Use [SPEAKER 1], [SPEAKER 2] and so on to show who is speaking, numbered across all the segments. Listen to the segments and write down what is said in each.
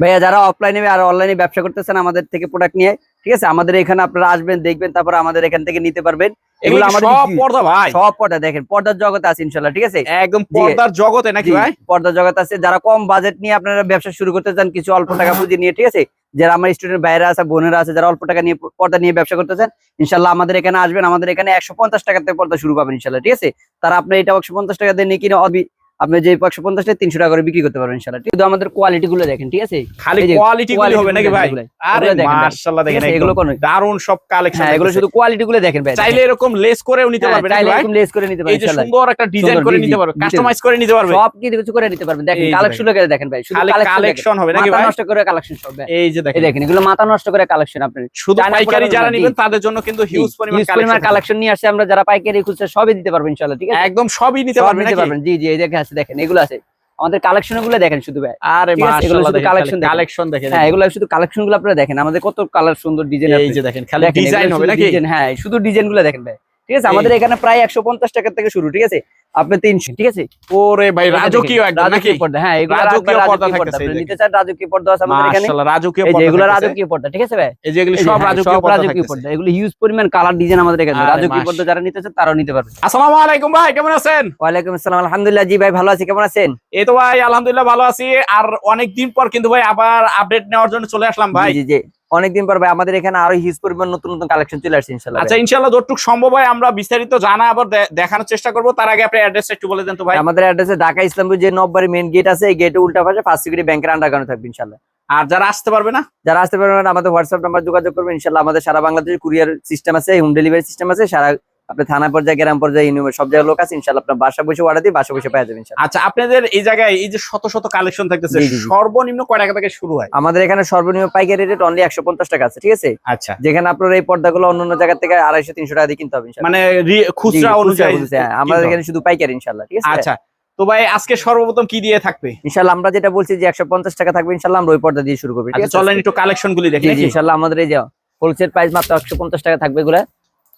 [SPEAKER 1] ভাইয়া যারা অফলাইনে আর অনলাইনে ব্যবসা করতেছেন আমাদের থেকে প্রোডাক্ট নিয়ে ঠিক আছে? আমাদের এখানে আপনারা আসবেন দেখবেন তারপর আমাদের এখান থেকে নিতে পারবেন।
[SPEAKER 2] এগুলো
[SPEAKER 1] আমাদের
[SPEAKER 2] সব পর্দা ভাই।
[SPEAKER 1] সব পর্দা দেখেন পর্দার জগতে আছে ইনশাল্লাহ ঠিক আছে?
[SPEAKER 2] একদম পর্দার জগতে নাকি ভাই?
[SPEAKER 1] পর্দার জগৎ আছে। যারা কম বাজেট নিয়ে আপনারা ব্যবসা শুরু করতে চান কিছু অল্প টাকা পুঁজি নিয়ে ঠিক আছে? যারা আমার স্টুডেন্ট বাইরে আছে বোনেরা আছে যারা অল্প টাকা নিয়ে পর্দা নিয়ে ব্যবসা করতে চান ইনশাল্লাহ আমাদের এখানে আসবেন। আমাদের এখানে একশো পঞ্চাশ টাকা থেকে পর্দা শুরু পাবেন ইনশাল্লাহ ঠিক আছে? তারা আপনি এটা একশো পঞ্চাশ টাকা দিয়ে নিয়ে কিনে আপনি যে একশো পঞ্চাশ টাকা তিনশো টাকা করে বিক্রি করতে পারবেন ইনশাল্লাহ কিন্তু আমাদের কোয়ালিটি গুলো দেখেন ঠিক আছে?
[SPEAKER 2] খালি কোয়ালিটি গুলি হবে নাকি ভাই? আরে
[SPEAKER 1] এগুলো দেখেন ভাই।
[SPEAKER 2] মাশাআল্লাহ দেখেন এগুলো
[SPEAKER 1] এগুলো
[SPEAKER 2] দারুণ সব কালেকশন
[SPEAKER 1] হ্যাঁ এগুলো শুধু কোয়ালিটি গুলো দেখেন ভাই
[SPEAKER 2] চাইলে এরকম লেস করেও নিতে
[SPEAKER 1] হ্যাঁ,
[SPEAKER 2] পারবে নাকি
[SPEAKER 1] চাইলে এরকম লেস করে নিতে
[SPEAKER 2] এই
[SPEAKER 1] পারবেন
[SPEAKER 2] যে সুন্দর একটা ডিজাইন করে নিতে
[SPEAKER 1] জি,
[SPEAKER 2] পারবে
[SPEAKER 1] নিতে
[SPEAKER 2] কাস্টমাইজ করে নিতে পারবে
[SPEAKER 1] সব কিছু করে নিতে পারবেন। দেখেন কালেকশন করে দেখেন ভাই শুধু কালেকশন
[SPEAKER 2] হবে নাকি ভাই?
[SPEAKER 1] নষ্ট করে কালেকশন সব।
[SPEAKER 2] এই যে দেখেন।
[SPEAKER 1] দেখেন এগুলো মাথা নষ্ট করে কালেকশন আপনি।
[SPEAKER 2] শুধু পাইকারি যারা নেবেন তাদের জন্য কিন্তু হিউজ পরিমাণ কালেকশন
[SPEAKER 1] কালেকশন নিয়ে আসছে আমরা যারা পাইকারি খুঁজছে সবই দিতে পারবেন ইনশাআল্লাহ ঠিক আছে?
[SPEAKER 2] একদম সবই নিতে
[SPEAKER 1] পারবেন জি জি এই দেখে আছে দেখেন এগুলো আছে। আমাদের কালেকশনগুলো দেখেন শুধু ভাই।
[SPEAKER 2] আরে দেখেন কালেকশন দেখেন।
[SPEAKER 1] হ্যাঁ এগুলো শুধু কালেকশনগুলো আপনারা দেখেন। আমাদের কত কালার সুন্দর ডিজাইন
[SPEAKER 2] এই যে দেখেন খালি ডিজাইন হবে নাকি?
[SPEAKER 1] হ্যাঁ শুধু ডিজাইনগুলো দেখেন ভাই। ঠিক আছে? আমাদের এখানে প্রায় একশো পঞ্চাশ টাকা থেকে শুরু ঠিক আছে? আপনি তিনশো ঠিক আছে?
[SPEAKER 2] ওরে ভাই রাজকীয়
[SPEAKER 1] পর্দা হ্যাঁ এগুলো
[SPEAKER 2] রাজকীয় পর্দা।
[SPEAKER 1] নিতে চান রাজকীয় পর্দা আছে আমাদের এখানে?
[SPEAKER 2] রাজকীয় পর্দা
[SPEAKER 1] এগুলো রাজকীয় পর্দা ঠিক আছে ভাই?
[SPEAKER 2] এই যে এগুলি সব
[SPEAKER 1] হ্যাঁ,
[SPEAKER 2] রাজকীয়
[SPEAKER 1] রাজকীয় পর্দা এগুলো হিউজ পরিমাণ কালার ডিজাইন আমাদের এখানে। রাজকীয় পর্দা যারা নিতে চান তারাও নিতে পারবে।
[SPEAKER 2] আসসালামু আলাইকুম ভাই কেমন আছেন?
[SPEAKER 1] ওয়ালাইকুম আসসালাম আলহামদুলিল্লাহ জি ভাই ভালো আছি কেমন আছেন?
[SPEAKER 2] এই তো ভাই আলহামদুলিল্লাহ ভালো আছি। আর অনেক দিন পর কিন্তু ভাই আবার আপডেট নেওয়ার জন্য চলে আসলাম ভাই।
[SPEAKER 1] জি জি। অনেকদিন পর ভাই আমাদের এখানে আরও হিউজ পরিমাণ নতুন নতুন কালেকশন চলে আসছে ইনশাআল্লাহ
[SPEAKER 2] আচ্ছা ইনশাআল্লাহ যতটুকু সম্ভব হয় আমরা বিস্তারিত জানা আবার দেখানোর চেষ্টা করব। তার আগে আপনি অ্যাড্রেসটা একটু বলে দেন তো ভাই।
[SPEAKER 1] আমাদের অ্যাড্রেসে ঢাকা ইসলামপুর যে নব্বরি মেইন গেট আছে এই গেটের উল্টা পাশে ফার্স্ট সিকিউরিটি ব্যাংকের আন্ডারগ্রাউন্ড থাকবে ইনশাআল্লাহ।
[SPEAKER 2] আর যারা আসতে পারবে না?
[SPEAKER 1] যারা আসতে পারবে না, আমাদের হোয়াটসঅ্যাপ নাম্বার যোগাযোগ করবেন ইনশাআল্লাহ। আমাদের সারা বাংলাদেশে কুরিয়ার সিস্টেম আছে হোম ডেলিভারি সিস্টেম আছে সারা আপনি থানা পর্যায়ে গ্রাম পর্যায়ে ইউনিভার সব জায়গায় লোক আছে ইনশাআল্লাহ আপনার বাসা বসে অর্ডার দিয়ে বাসা বসে পেয়ে যাবেন ইনশাআল্লাহ।
[SPEAKER 2] আচ্ছা আপনাদের এই জায়গায় এই যে শত শত কালেকশন থাকতেছে। সর্বনিম্ন কয় টাকা থেকে শুরু হয়?
[SPEAKER 1] আমাদের এখানে সর্বনিম্ন পাইকারি রেট অনলি একশো পঞ্চাশ টাকা আছে ঠিক আছে?
[SPEAKER 2] আচ্ছা।
[SPEAKER 1] যেখানে আপনার এই পর্দাগুলো অন্য জায়গা থেকে আড়াইশো তিনশো টাকা দিয়ে কিনতে হবে ইনশাআল্লাহ।
[SPEAKER 2] মানে খুচরা অনুযায়ী
[SPEAKER 1] হ্যাঁ, আমাদের এখানে শুধু পাইকারি ইনশাল্লাহ ঠিক আছে?
[SPEAKER 2] আচ্ছা তো ভাই আজকে সর্বপ্রথম কি দিয়ে থাকবে?
[SPEAKER 1] ইনশাল্লাহ আমরা যেটা বলছি যে একশো পঞ্চাশ টাকা থাকবে ইনশাল্লাহ আমরা ওই পর্দা দিয়ে শুরু করব ঠিক
[SPEAKER 2] আচ্ছা
[SPEAKER 1] আছে?
[SPEAKER 2] চলেন একটু কালেকশন গুলি দেখি
[SPEAKER 1] ইনশাল্লাহ আমাদের এই যে হোলসেল প্রাইস মাত্র একশো পঞ্চাশ টাকা থাকবে এগুলা।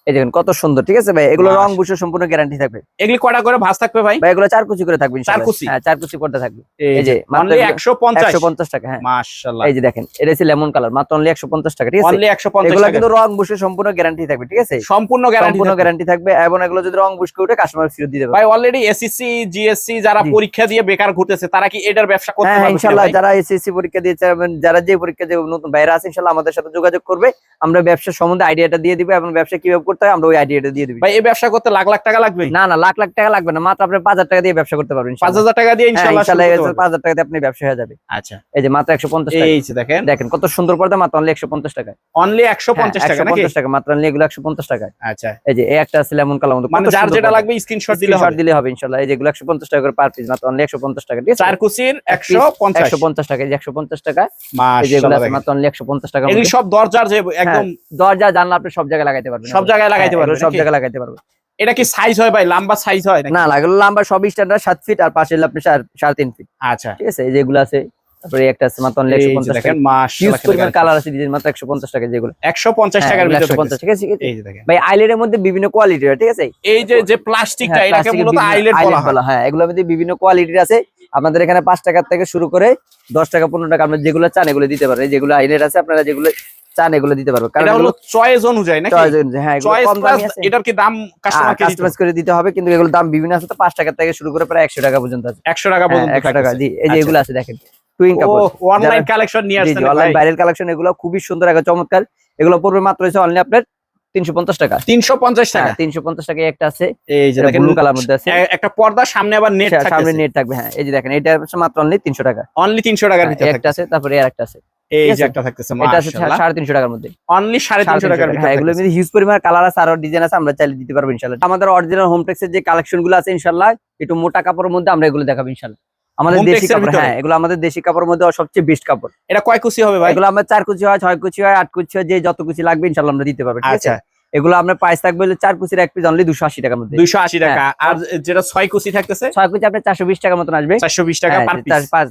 [SPEAKER 1] এই দেখেন কত সুন্দর ঠিক আছে ভাই? এগুলো রং
[SPEAKER 2] মাশাআল্লাহ।
[SPEAKER 1] বুঝে সম্পূর্ণ গ্যারান্টি থাকবে।
[SPEAKER 2] এগুলি কয়টা করে ভাঁজ থাকবে ভাই?
[SPEAKER 1] ভাই এগুলো চার কুচি করে থাকবে ইনশাল্লাহ।
[SPEAKER 2] কুচি?
[SPEAKER 1] হ্যাঁ চার কুচি পর্দা থাকবে। এই যে মাত্র
[SPEAKER 2] অনলি একশো পঞ্চাশ।
[SPEAKER 1] একশো পঞ্চাশ টাকা হ্যাঁ।
[SPEAKER 2] মাশাল্লাহ
[SPEAKER 1] এই যে দেখেন এটা হচ্ছে লেমন কালার মাত্র অনলি একশো পঞ্চাশ টাকা ঠিক আছে?
[SPEAKER 2] অনলি একশো পঞ্চাশ
[SPEAKER 1] এগুলো কিন্তু রং বুঝে সম্পূর্ণ গ্যারান্টি থাকবে ঠিক আছে?
[SPEAKER 2] সম্পূর্ণ গ্যারান্টি
[SPEAKER 1] সম্পূর্ণ গ্যারান্টি থাকবে এবং এগুলো যদি রং বুঝকে উঠে কাস্টমার ফেরত দিতে পারবে
[SPEAKER 2] ভাই অলরেডি এসএসসি জিএসসি যারা পরীক্ষা দিয়ে বেকার ঘুরতেছে তারা কি এটার ব্যবসা করতে
[SPEAKER 1] হ্যাঁ
[SPEAKER 2] পারবে কিনা
[SPEAKER 1] ইনশাল্লাহ
[SPEAKER 2] ভাই?
[SPEAKER 1] যারা এসএসসি পরীক্ষা দিয়েছে এবং যারা যে পরীক্ষা যে নতুন বাইরে আছে ইনশাল্লাহ আমাদের সাথে যোগাযোগ করবে। আমরা ব্যবসা সম্বন্ধে আইডিয়াটা দিয়ে দিবে এবং ব্যবসা কীভাবে করতে হয় আমরা ওই আইডিয়াটা দিয়ে দিবি
[SPEAKER 2] ভাই এই ব্যবসা করতে লাখ লাখ টাকা লাগবে
[SPEAKER 1] না না লাখ লাখ টাকা লাগবে না মাত্র আপনি পাঁচ হাজার টাকা দিয়ে ব্যবসা করতে পারবেন
[SPEAKER 2] পাঁচ হাজার টাকা দিয়ে
[SPEAKER 1] হ্যাঁ, পাঁচ
[SPEAKER 2] পারবে।
[SPEAKER 1] হাজার টাকা দিয়ে আপনি ব্যবসা হয়ে যাবে
[SPEAKER 2] আচ্ছা
[SPEAKER 1] এই যে মাত্র একশো পঞ্চাশ টাকা
[SPEAKER 2] এই যে দেখেন
[SPEAKER 1] দেখেন কত সুন্দর পর্দা মাত্র অনলি একশো পঞ্চাশ টাকা
[SPEAKER 2] অনলি একশো পঞ্চাশ টাকা নাকি
[SPEAKER 1] পঞ্চাশ টাকা মাত্র অনলি এগুলো একশো পঞ্চাশ টাকা
[SPEAKER 2] আচ্ছা
[SPEAKER 1] এই যে এই একটা আছে লেমন কালার মতো
[SPEAKER 2] মানে যার যেটা লাগবে স্ক্রিনশট দিলে হবে
[SPEAKER 1] দিলে হবে ইনশাল্লাহ এই যেগুলো একশো পঞ্চাশ টাকা করে পার পিস মাত্র অনলি একশো পঞ্চাশ টাকা ঠিক আছে
[SPEAKER 2] চার কুচির পঞ্চাশ
[SPEAKER 1] একশো পঞ্চাশ টাকা এই যে একশো পঞ্চাশ টাকা এই যেগুলো
[SPEAKER 2] মাশাল্লাহ
[SPEAKER 1] আছে
[SPEAKER 2] দেখেন।
[SPEAKER 1] মাত্র অনলি একশো পঞ্চাশ টাকা
[SPEAKER 2] এগুলি সব দরজার যে একদম
[SPEAKER 1] দরজা জানলা আপনি সব জায়গায় লাগাইতে পারবেন
[SPEAKER 2] সব জায়গায় লাগাইতে
[SPEAKER 1] হ্যাঁ,
[SPEAKER 2] পারবে
[SPEAKER 1] সব জায়গায় লাগাইতে পারবে।
[SPEAKER 2] এটা কি সাইজ হয় ভাই? লম্বা সাইজ হয়
[SPEAKER 1] না লাগল লম্বা সব স্ট্যান্ডার্ড সাত ফিট আর পাশে আপনি সাড়ে তিন ফিট
[SPEAKER 2] আচ্ছা।
[SPEAKER 1] ঠিক আছে এই যেগুলো আছে তারপরে একটা আছে মাত্র অনলি
[SPEAKER 2] এই
[SPEAKER 1] একশো
[SPEAKER 2] যে
[SPEAKER 1] পঞ্চাশ
[SPEAKER 2] দেখেন
[SPEAKER 1] টাকা। পরিমাণ কালার আছে ডিজাইন মাত্র একশো পঞ্চাশ টাকা যেগুলো।
[SPEAKER 2] একশো পঞ্চাশ
[SPEAKER 1] হ্যাঁ,
[SPEAKER 2] টাকার ভিতরে
[SPEAKER 1] 150 ঠিক আছে
[SPEAKER 2] এই যে দেখেন।
[SPEAKER 1] ভাই আইলেটের মধ্যে বিভিন্ন কোয়ালিটির ঠিক আছে?
[SPEAKER 2] এই যে যে প্লাস্টিকটা
[SPEAKER 1] হ্যাঁ,
[SPEAKER 2] এটাকে মূলত আইলেট বলা হয়।
[SPEAKER 1] হ্যাঁ। এগুলোর মধ্যে বিভিন্ন কোয়ালিটির আছে। আপনাদের এখানে পাঁচ টাকার থেকে শুরু করে দশ টাকা পনেরো টাকা আপনার যেগুলো চান এগুলো দিতে পারবেন যেগুলো আইলেট আছে আপনারা যেগুলো চান এগুলো দিতে পারবেন কারণ
[SPEAKER 2] হলো
[SPEAKER 1] এগুলো
[SPEAKER 2] চয়েস অনুযায়ী নাকি?
[SPEAKER 1] choice অনুযায়ী, হ্যাঁ এগুলো কম দামি আছে।
[SPEAKER 2] এটার কি দাম কাস্টমারকে
[SPEAKER 1] কাস্টমাইজ করে দিতে হবে কিন্তু এগুলোর দাম বিভিন্ন আছে তো পাঁচ টাকা থেকে শুরু করে প্রায় একশো টাকা পর্যন্ত আছে।
[SPEAKER 2] একশো টাকা
[SPEAKER 1] হ্যাঁ,
[SPEAKER 2] পর্যন্ত
[SPEAKER 1] একশো টাকা। জি এই যে
[SPEAKER 2] আচ্ছা।
[SPEAKER 1] এগুলো আছে দেখেন টুইং কাপড়
[SPEAKER 2] অনলাইন কালেকশন নিয়ে আসছেন
[SPEAKER 1] অনলাইন ভাইরাল কালেকশন এগুলো খুবই সুন্দর একটা চমৎকার। এগুলো পড়বে মাত্র হচ্ছে অনলি আপনার তিনশো পঞ্চাশ টাকা।
[SPEAKER 2] তিনশো পঞ্চাশ টাকা।
[SPEAKER 1] হ্যাঁ তিনশো পঞ্চাশ টাকা একটা আছে।
[SPEAKER 2] এই যে দেখেন
[SPEAKER 1] ব্লু কালার মধ্যে আছে।
[SPEAKER 2] একটা পর্দা সামনে আবার নেট
[SPEAKER 1] সা- সামনে নেট থাকবে হ্যাঁ এই যে দেখেন এটা মাত্র অনলি তিনশো টাকা।
[SPEAKER 2] অনলি তিনশো টাকার
[SPEAKER 1] হ্যাঁ,
[SPEAKER 2] ভিতরে
[SPEAKER 1] একটা আছে তারপরে আর একটা আছে।
[SPEAKER 2] এই যে একটা থাকতেছে
[SPEAKER 1] এটা আছে
[SPEAKER 2] মাশাআল্লাহ।
[SPEAKER 1] সাড়ে তিনশো টাকার মধ্যে।
[SPEAKER 2] অনলি সাড়ে তিনশো টাকার ভিতরে
[SPEAKER 1] হ্যাঁ এগুলোর মধ্যে হিউজ পরিমাণ কালার আছে আরও ডিজাইন আছে আমরা চাইলে দিতে পারব আমাদের অরিজিনাল হোম টেক্সের যে কালেকশনগুলো আছে ইনশাল্লাহ একটু মোটা কাপড়ের মধ্যে আমরা এগুলো দেখাবো আমাদের দেশি কাপড় হ্যাঁ এগুলো আমাদের দেশি কাপড়ের মধ্যে সবচেয়ে বেস্ট কাপড়।
[SPEAKER 2] এটা কয় কুচি হবে ভাই?
[SPEAKER 1] এগুলো আমরা চার কুচি হয় ছয় কুচি হয় আট কুচি হয় যে যত কুচি লাগবে ইনশাল্লাহ আমরা দিতে পারব
[SPEAKER 2] আচ্ছা।
[SPEAKER 1] এগুলো আপনার প্রাইস থাকবে হলো চার কুচির এক পিস অনলি দুশো আশি টাকার মধ্যে।
[SPEAKER 2] দুইশো আশি টাকা।
[SPEAKER 1] হ্যাঁ।
[SPEAKER 2] আর যেটা ছয় কুচি থাকতেছে?
[SPEAKER 1] ছয় কুচি আপনার চারশো বিশ টাকার মতন আসবে।
[SPEAKER 2] চারশো বিশ টাকা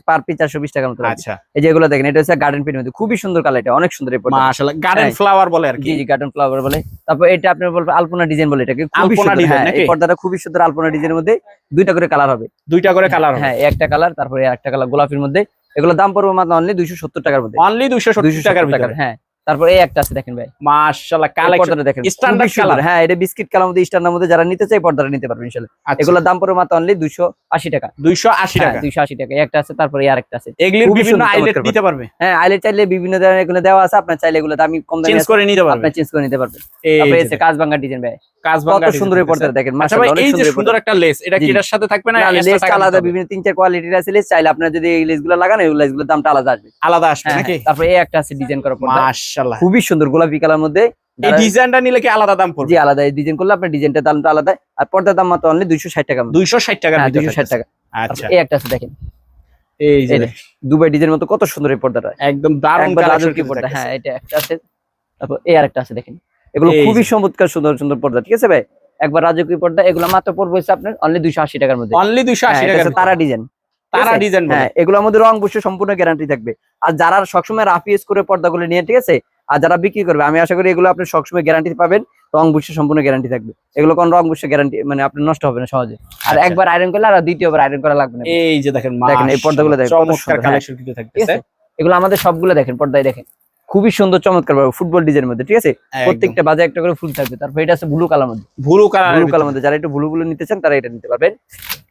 [SPEAKER 2] পার পিস
[SPEAKER 1] চারশো বিশ টাকার মতন।
[SPEAKER 2] আচ্ছা।
[SPEAKER 1] এই যে এগুলো দেখেন এটা হচ্ছে গার্ডেন পেনের মধ্যে। খুবই সুন্দর কালার এটা অনেক সুন্দর
[SPEAKER 2] মাশাআল্লাহ গার্ডেন
[SPEAKER 1] হ্যাঁ।
[SPEAKER 2] ফ্লাওয়ার বলে আর কি।
[SPEAKER 1] জি গার্ডেন ফ্লাওয়ার বলে। তারপর এটা আপনি বলবেন আলপনা ডিজাইন বলে এটাকে।
[SPEAKER 2] আলপনা
[SPEAKER 1] হ্যাঁ
[SPEAKER 2] নাকি?
[SPEAKER 1] এই পর্দাটা খুবই সুন্দর আলপনা ডিজাইনের মধ্যে দুইটা করে কালার হবে।
[SPEAKER 2] দুইটা করে কালার
[SPEAKER 1] হ্যাঁ একটা কালার তারপরে একটা কালার গোলাপির মধ্যে। এগুলো দাম পড়বে মাত্র অনলি দুইশো সত্তর টাকার মধ্যে।
[SPEAKER 2] অনলি দুইশো সত্তর টাকার
[SPEAKER 1] হ্যাঁ। তারপর এই একটা আছে দেখেন ভাই।
[SPEAKER 2] মাশাআল্লাহ
[SPEAKER 1] এই
[SPEAKER 2] কালেকশন
[SPEAKER 1] দেখেন। সুন্দর।
[SPEAKER 2] colour।
[SPEAKER 1] হ্যাঁ এটা বিস্কিট কালার মধ্যে স্ট্যান্ডার মধ্যে যারা নিতে চাই পর্দাটা নিতে পারবেন ইনশাল্লাহ।
[SPEAKER 2] এগুলো
[SPEAKER 1] এগুলোর দাম পড়বে মাত্র অনলি দুইশো আশি টাকা।
[SPEAKER 2] দুইশো আশি টাকা।
[SPEAKER 1] দুইশো আশি টাকা। এই একটা আছে তারপরে এই আরেকটা আছে।
[SPEAKER 2] এগুলির বিভিন্ন আইলেট দিতে পারবে।
[SPEAKER 1] হ্যাঁ আইলেট চাইলে বিভিন্ন ধরনের এগুলো দেওয়া আছে আপনার চাইলে এগুলো দামি কম দামি
[SPEAKER 2] চেঞ্জ করে নিতে পারবে।
[SPEAKER 1] আপনার চেঞ্জ করে নিতে পারবেন।
[SPEAKER 2] এই
[SPEAKER 1] তারপরে
[SPEAKER 2] যে
[SPEAKER 1] এসে কাজ ভাঙ্গা ডিজাইন ভাই।
[SPEAKER 2] কাজ
[SPEAKER 1] কত সুন্দর এই পর্দাটা দেখেন
[SPEAKER 2] আচ্ছা
[SPEAKER 1] মাশাআল্লাহ অনেক
[SPEAKER 2] এই যে
[SPEAKER 1] সুন্দর
[SPEAKER 2] সুন্দর একটা লেস এটা
[SPEAKER 1] জি,
[SPEAKER 2] কি
[SPEAKER 1] জি।
[SPEAKER 2] এটার সাথে থাকবে না extra
[SPEAKER 1] আলাদা বিভিন্ন তিন চার কোয়ালিটির আছে লেস চাইলে আপনার যদি এই লেসগুলো লাগান এই লেসগুলোর দামটা আলাদা আসবে।
[SPEAKER 2] আলাদা আসবে
[SPEAKER 1] হ্যাঁ,
[SPEAKER 2] নাকি?
[SPEAKER 1] হ্যাঁ। তারপরে এই একটা আছে ডিজাইন করা পর্দা।
[SPEAKER 2] মাশাআল্লাহ।
[SPEAKER 1] খুবই সুন্দর গোলাপি কালার মধ্যে
[SPEAKER 2] এই ডিজাইনটা নিলে কি আলাদা দাম পড়বে?
[SPEAKER 1] জি আলাদা। এই ডিজাইন করলে আপনার ডিজাইনটা দামটা আলাদা। আর পর্দার দাম মাত্র অনলি দুইশো ষাট টাকা
[SPEAKER 2] দুইশো ষাট টাকার
[SPEAKER 1] হ্যাঁ
[SPEAKER 2] ভিতরে
[SPEAKER 1] দুইশো ষাট টাকা।
[SPEAKER 2] আচ্ছা।
[SPEAKER 1] এই একটা আছে দেখেন।
[SPEAKER 2] এই যে
[SPEAKER 1] দুবাই ডিজাইন মতো কত সুন্দর এই পর্দাটা।
[SPEAKER 2] একদম দারুণ কালেকশন
[SPEAKER 1] রাজকীয় পর্দা? হ্যাঁ এটা একটা আছে। তারপর এই আরেকটা আছে দেখেন। এগুলো খুবই। চমৎকার সুন্দর সুন্দর পর্দা ঠিক আছে ভাই? একবার রাজকীয় পর্দা এগুলো মাত্র পড়বে হচ্ছে আপনার অনলি দুইশো আশি টাকার মধ্যে।
[SPEAKER 2] অনলি দুইশো
[SPEAKER 1] হ্যাঁ,
[SPEAKER 2] আশি
[SPEAKER 1] এটা তারা ডিজাইন
[SPEAKER 2] তারা ডিজাইন
[SPEAKER 1] হ্যাঁ এগুলোর মধ্যে রং বসে সম্পূর্ণ গ্যারান্টি থাকবে। আর যারা সবসময় রাফ ইউজ করে পর্দাগুলো নিয়ে ঠিক আছে? আর যারা বিক্রি করবে আমি আশা করি এগুলো আপনি সবসময় গ্যারান্টি পাবেন রং বুঝে সম্পূর্ণ গ্যারান্টি থাকবে। এগুলো কোন রং বুঝে গ্যারান্টি মানে আপনি নষ্ট হবে না সহজে। আর
[SPEAKER 2] আচ্ছা।
[SPEAKER 1] একবার আয়রন করলে আর দ্বিতীয়বার আয়রন করা লাগবে না।
[SPEAKER 2] এই যে দেখেন
[SPEAKER 1] দেখেন, এই পর্দাগুলো দেখেন,
[SPEAKER 2] চমৎকার
[SPEAKER 1] হ্যাঁ।
[SPEAKER 2] কালেকশন কিন্তু থাকতেছে।
[SPEAKER 1] এগুলো আমাদের সবগুলো দেখেন পর্দায় দেখেন। খুবই সুন্দর চমৎকার ভাবে ফুটবল ডিজাইনের মধ্যে ঠিক আছে? প্রত্যেকটা বাজে একটা করে ফুল থাকবে। তারপর এটা আছে ব্লু কালার মধ্যে।
[SPEAKER 2] ভুরু কালার
[SPEAKER 1] ব্লু কালার মধ্যে। যারা একটু ব্লু ব্লু নিতে চান তারা এটা নিতে পারবেন।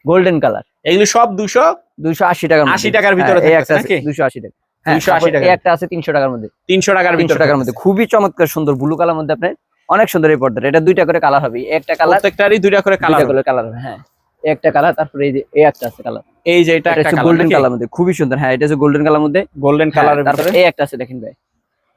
[SPEAKER 1] গোল্ডেন কালার
[SPEAKER 2] এগুলি সব দুশো
[SPEAKER 1] দুইশো আশি টাকার মধ্যে।
[SPEAKER 2] 80 টাকার ভিতরে
[SPEAKER 1] হ্যাঁ, হ্যাঁ
[SPEAKER 2] 280 টাকা।
[SPEAKER 1] একটা আছে তিনশো টাকার মধ্যে।
[SPEAKER 2] তিনশো টাকার
[SPEAKER 1] তিনশো টাকার মধ্যে। খুবই চমৎকার সুন্দর ব্লু কালার মধ্যে আপনার অনেক সুন্দর এই পর্দাটা। এটা দুইটা করে কালার হবে। একটা কালার
[SPEAKER 2] প্রত্যেকটারই দুইটা করে কালার
[SPEAKER 1] করে কালার হ্যাঁ। একটা কালার তারপরে এই যে এই একটা আছে কালার
[SPEAKER 2] এই যে এটা একটা
[SPEAKER 1] গোল্ডেন কালার মধ্যে। খুবই সুন্দর হ্যাঁ এটা হচ্ছে গোল্ডেন কালার মধ্যে।
[SPEAKER 2] গোল্ডেন
[SPEAKER 1] হ্যাঁ, তারপরে এই একটা আছে দেখেন ভাই।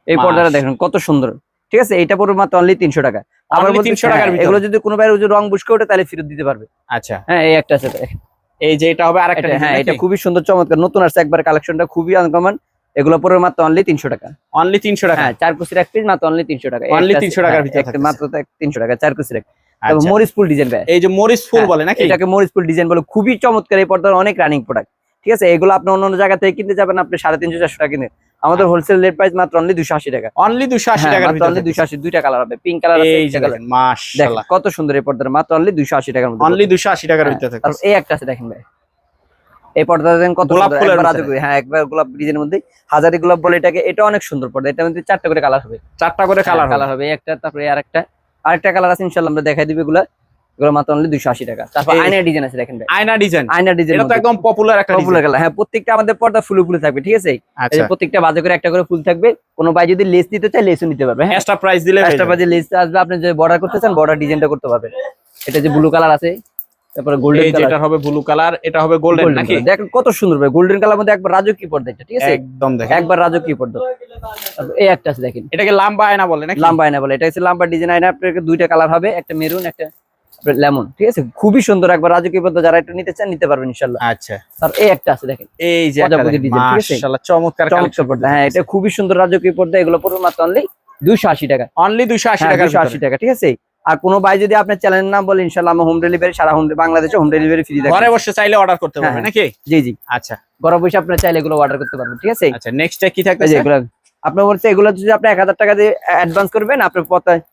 [SPEAKER 1] এই পর্দাটা দেখেন কত সুন্দর। ঠিক আছে? এটা পড়বে মাত্র অনলি তিনশো টাকা। আবার
[SPEAKER 2] Only
[SPEAKER 1] বলতে-
[SPEAKER 2] 300 টাকার
[SPEAKER 1] হ্যাঁ,
[SPEAKER 2] ভিতরে।
[SPEAKER 1] এগুলো যদি কোনো বাইরে রং বুঝকে ওঠে তাহলে ফেরত দিতে পারবে।
[SPEAKER 2] আচ্ছা।
[SPEAKER 1] হ্যাঁ এই একটা আছে দেখেন।
[SPEAKER 2] এই যে এটা হবে আরেকটা
[SPEAKER 1] হ্যাঁ এটা খুবই সুন্দর চমৎকার। নতুন আসছে একবার কালেকশনটা খুবই আনকমন এগুলো পড়বে মাত্র অনলি তিনশো টাকা।
[SPEAKER 2] অনলি তিনশো টাকা?
[SPEAKER 1] হ্যাঁ চার কুচির এক পিস মাত্র অনলি তিনশো টাকা। এই
[SPEAKER 2] তিনশো
[SPEAKER 1] একটা আছে-
[SPEAKER 2] 300 টাকার
[SPEAKER 1] হ্যাঁ,
[SPEAKER 2] ভিতরে।
[SPEAKER 1] মাত্র তিনশো টাকা চার কুচির এক।
[SPEAKER 2] আচ্ছা।
[SPEAKER 1] ফুল ডিজাইন
[SPEAKER 2] এই যে মরিচ ফুল
[SPEAKER 1] হ্যাঁ,
[SPEAKER 2] বলে নাকি?
[SPEAKER 1] এটাকে মরিচ ফুল ডিজাইন বলে খুবই চমৎকার এই পর্দার অনেক রানিং প্রোডাক্ট ঠিক আছে? এগুলো আপনি অন্য অন্য জায়গা থেকে কিনতে যাবেন আপনি সাড়ে তিনশো চারশো টাকা কিনে। আমাদের হোলসেল রেট প্রাইস মাত্র অনলি দুশো আশি টাকা।
[SPEAKER 2] অনলি দুশো আশি
[SPEAKER 1] হ্যাঁ,
[SPEAKER 2] ভিতরে
[SPEAKER 1] অনলি দুশো আশি দুইটা কালার হবে পিঙ্ক কালার
[SPEAKER 2] দেখেন
[SPEAKER 1] কত সুন্দর এই পর্দার মাত্র অনলি দুইশো আশি টাকার মধ্যে
[SPEAKER 2] অনলি দুশো আশি টাকার
[SPEAKER 1] হ্যাঁ,
[SPEAKER 2] ভিতরে
[SPEAKER 1] তারপর
[SPEAKER 2] থাকতেছে
[SPEAKER 1] এই একটা আছে দেখেন ভাই। এই পর্দা দেখেন কত
[SPEAKER 2] গোলাপ ফুলের
[SPEAKER 1] হ্যাঁ একবার গোলাপ ডিজাইনের মধ্যে। হাজারি গোলাপ বলে এটাকে এটা অনেক সুন্দর পর্দা এটা মধ্যে চারটা করে কালার হবে।
[SPEAKER 2] চারটা করে কালার
[SPEAKER 1] কালার হবে। একটা তারপরে আরেকটা আরেকটা কালার আছে ইনশাআল্লাহ আমরা দেখাই দিবে এগুলা। এগুলো মাত্র অনলি দুশো আশি টাকা। তারপর আয়নার ডিজাইন আছে দেখেন ভাই।
[SPEAKER 2] আয়না ডিজাইন
[SPEAKER 1] আয়নার ডিজাইন
[SPEAKER 2] এটা তো একদম পপুলার একটা
[SPEAKER 1] পপুলার কালার হ্যাঁ প্রত্যেকটা আমাদের পর্দা ফুলে ফুলে থাকবে ঠিক আছে? এই
[SPEAKER 2] আচ্ছা।
[SPEAKER 1] প্রত্যেকটা বাজে করে একটা করে ফুল থাকবে। কোনো ভাই যদি লেস নিতে চায় লেসও নিতে পারবে হ্যাঁ?
[SPEAKER 2] এক্সট্রা প্রাইস দিলে
[SPEAKER 1] এক্সট্রা। বাজে লেস আসবে আপনি যে বর্ডার করতে চান বর্ডার ডিজাইনটা করতে পারবেন। এটা যে ব্লু কালার আছে তারপরে গোল্ডেন কালার
[SPEAKER 2] হবে ব্লু কালার এটা হবে গোল্ডেন নাকি?
[SPEAKER 1] দেখেন কত সুন্দর ভাই গোল্ডেন কালার মধ্যে একবার রাজকীয় পর্দা এটা ঠিক আছে?
[SPEAKER 2] একদম দেখেন।
[SPEAKER 1] একবার রাজকীয় পর্দা। এই একটা আছে দেখেন।
[SPEAKER 2] এটাকে লাম্বা আয়না বলে নাকি?
[SPEAKER 1] লাম্বা আয়না বলে এটা হচ্ছে লাম্বা ডিজাইন আয়না আপনাকে দুইটা কালার হবে একটা মেরুন একটা লেমন ঠিক আছে? খুবই সুন্দর। একবার রাজকীয় পর্দা যারা একটু নিতে চান নিতে পারবেন ইনশাল্লাহ
[SPEAKER 2] আচ্ছা।
[SPEAKER 1] তার এই একটা আছে দেখেন।
[SPEAKER 2] এই যে
[SPEAKER 1] প্রজাপতি design, ঠিক আছে?
[SPEAKER 2] মাশাআল্লাহ চমৎকার
[SPEAKER 1] চমৎকার পর্দা। হ্যাঁ এটা খুবই সুন্দর রাজকীয় পর্দা। এগুলো পড়বে মাত্র অনলি দুইশো আশি টাকা।
[SPEAKER 2] অনলি দুশো আশি
[SPEAKER 1] হ্যাঁ,
[SPEAKER 2] টাকার
[SPEAKER 1] 280 টাকা ঠিক আছে? আর কোনো ভাই যদি আপনার চ্যানেল নাম বলে ইনশাল্লাহ আমরা হোম ডেলিভারি সারা হোম বাংলাদেশে হোম ডেলিভারি ফ্রি
[SPEAKER 2] ঘরে বসে চাইলে অর্ডার করতে পারবে
[SPEAKER 1] হ্যাঁ,
[SPEAKER 2] নাকি?
[SPEAKER 1] জি জি।
[SPEAKER 2] আচ্ছা।
[SPEAKER 1] ঘরে বসে আপনার চাইলে এগুলো অর্ডার করতে পারবেন ঠিক আছে?
[SPEAKER 2] আচ্ছা নেক্সট কি থাকবে
[SPEAKER 1] এগুলো। আপনার বলছে এগুলো যদি আপনি এক হাজার টাকা দিয়ে অ্যাডভান্স করবেন আপনার এক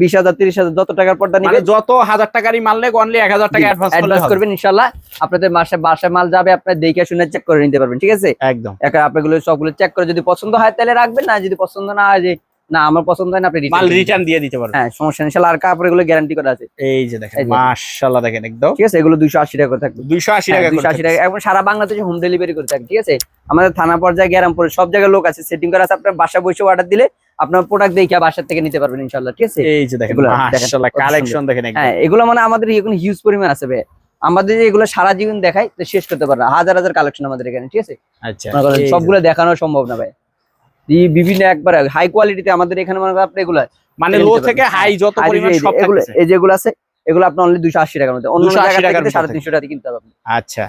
[SPEAKER 1] বিশ হাজার তিরিশ হাজার যত টাকার পর্দা নিবে
[SPEAKER 2] যত হাজার টাকারই নেই অনলি এক হাজার টাকা অ্যাডভান্স
[SPEAKER 1] করবেন ইনশাল্লাহ। আপনাদের মাসে বাসায় মাল যাবে আপনার দেখে শুনে চেক করে নিতে পারবেন ঠিক আছে?
[SPEAKER 2] একদম।
[SPEAKER 1] একা আপনাগুলো সবগুলো চেক করে যদি পছন্দ হয় তাহলে রাখবেন না যদি পছন্দ না হয় যে না আমার পছন্দ হয় না আপনি
[SPEAKER 2] মাল রিটার্ন দিয়ে দিতে পারবে
[SPEAKER 1] হ্যাঁ সমস্যা নেই আর কাপড় এগুলো গ্যারান্টি করা আছে।
[SPEAKER 2] এই যে দেখেন মাশাআল্লাহ দেখেন একদম।
[SPEAKER 1] ঠিক আছে এগুলো দুইশো আশি টাকা করে থাকবে।
[SPEAKER 2] দুইশো আশি টাকা
[SPEAKER 1] দুইশো আশি টাকা। এবং সারা বাংলাদেশে হোম ডেলিভারি করে থাকে ঠিক আছে? আমাদের থানা পর্যায়ে গ্যারামপুরে সব জায়গায় লোক আছে সেটিং করা আছে আপনার বাসা বসে অর্ডার দিলে আপনার প্রোডাক্ট দেখে বাসার থেকে নিতে পারবেন ইনশাল্লাহ ঠিক আছে?
[SPEAKER 2] এই যে দেখেন মাশাআল্লাহ কালেকশন দেখেন একদম।
[SPEAKER 1] হ্যাঁ এগুলো মানে আমাদের এখন হিউজ পরিমাণ আছে ভাই আমাদের যে এগুলো সারা জীবন দেখাই তো শেষ করতে পারবে না। হাজার হাজার কালেকশন আমাদের এখানে ঠিক আছে?
[SPEAKER 2] আচ্ছা।
[SPEAKER 1] সবগুলো দেখানো সম্ভব না ভাই বিভিন্ন একবার হাই কোয়ালিটিতে আমাদের এখানে মনে করেন আপনি এগুলো
[SPEAKER 2] মানে লো থেকে হাই যত পরিমাণ সব
[SPEAKER 1] এগুলো এই যেগুলো আছে এগুলো আপনার অনলি দুশো আশি টাকার মধ্যে। অন্য জায়গা থেকে সাড়ে
[SPEAKER 2] মধ্যে।
[SPEAKER 1] তিনশো টাকা কিনতে হবে আপনি।
[SPEAKER 2] আচ্ছা।